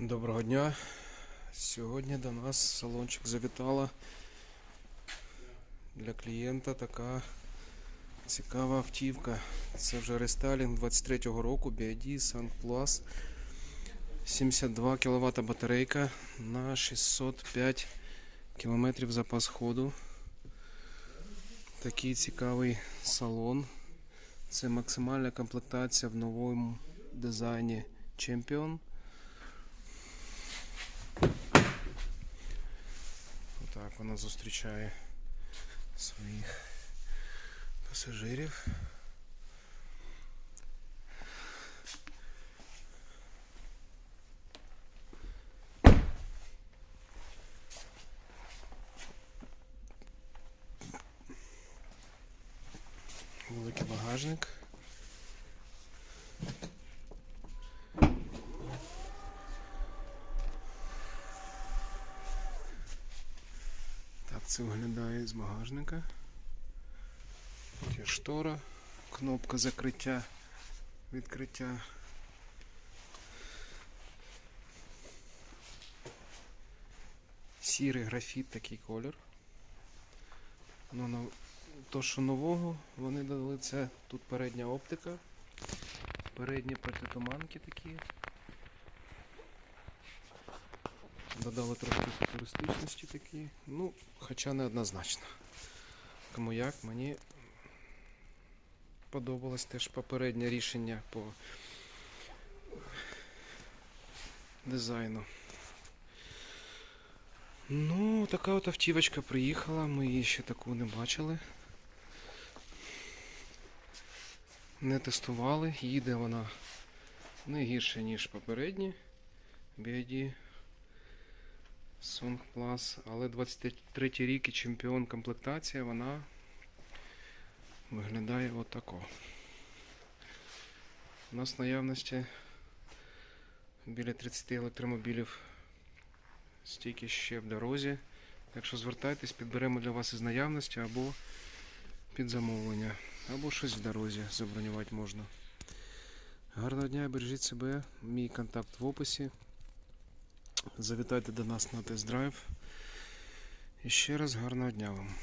Доброго дня. Сьогодні до нас салончик завітала для клієнта така цікава автівка. Це вже рестайлінг 23-го року BID Sun Plus. 72 кВт батарейка на 605 км запас ходу. Такий цікавий салон. Це максимальна комплектація в новому дизайні Champion. Так вона зустрічає своїх пасажирів. Великий багажник. Це виглядає з багажника. Тут є штора, кнопка закриття, відкриття. Сірий графіт такий колір. Ну, то, що нового, вони дали це тут передня оптика, передні протитуманки такі. Додали трошки футуристичності такі. Ну, хоча не однозначно. Кому як, мені подобалось теж попереднє рішення по дизайну. Ну, така от автівочка приїхала, ми її ще таку не бачили. Не тестували, їде вона не гірше, ніж попередні BID Song Plus, але 23 рік і чемпіон комплектація, вона виглядає отако. У нас наявності біля 30 електромобілів стільки ще в дорозі. Так що звертайтесь, підберемо для вас із наявності або під замовлення, або щось в дорозі забронювати можна. Гарного дня, бережіть себе, мій контакт в описі. Завітайте до нас на тест-драйв. І ще раз гарного дня вам.